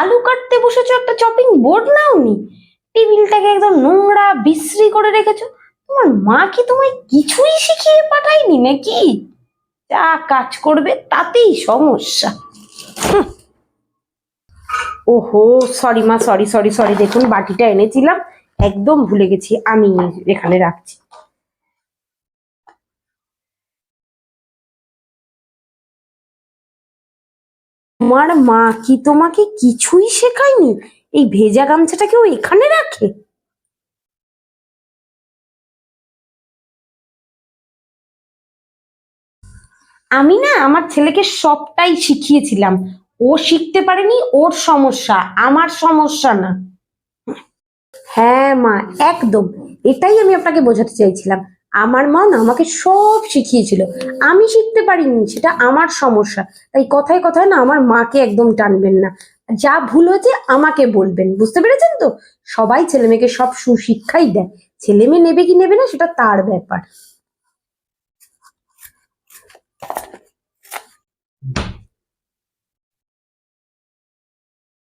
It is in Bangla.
আলু কাটতে বসেছো একটা চপিং বোর্ড নাওনি? টেবিলটাকে একদম নোংরা বিশ্রী করে রেখেছো? তোমার মা কি তোমায় কিছুই শিখিয়ে পাঠায়নি নাকি? যা কাজ করবে তাতেই সমস্যা। ওহো সরি মা সরি সরি সরি দেখুন বাটিটা এনেছিলাম, একদম ভুলে গেছি, আমি এখানে রাখছি। তোমার মা কি তোমাকে কিছুই শেখায়নি? এই ভেজা গামছাটাকেও এখানে রাখে? আমি না আমার ছেলেকে সবটাই শিখিয়েছিলাম। ও শিখতে পারেনি, ওর সমস্যা, আমার সমস্যা না। হ্যাঁ মা, একদম। এটাই আমি আপনাকে বোঝাতে চাইছিলাম। আমার মা না আমাকে সব শিখিয়েছিল। আমি শিখতে পারিনি, সেটা আমার সমস্যা। তাই কথায় কথায় না আমার মাকে একদম টানবেন না। যা ভুল হয়েছে আমাকে বলবেন, বুঝতে পেরেছেন তো? সবাই ছেলে মেয়েকে সব সুশিক্ষাই দেয়। ছেলে মেয়ে নেবে কি নেবে না সেটা তার ব্যাপার।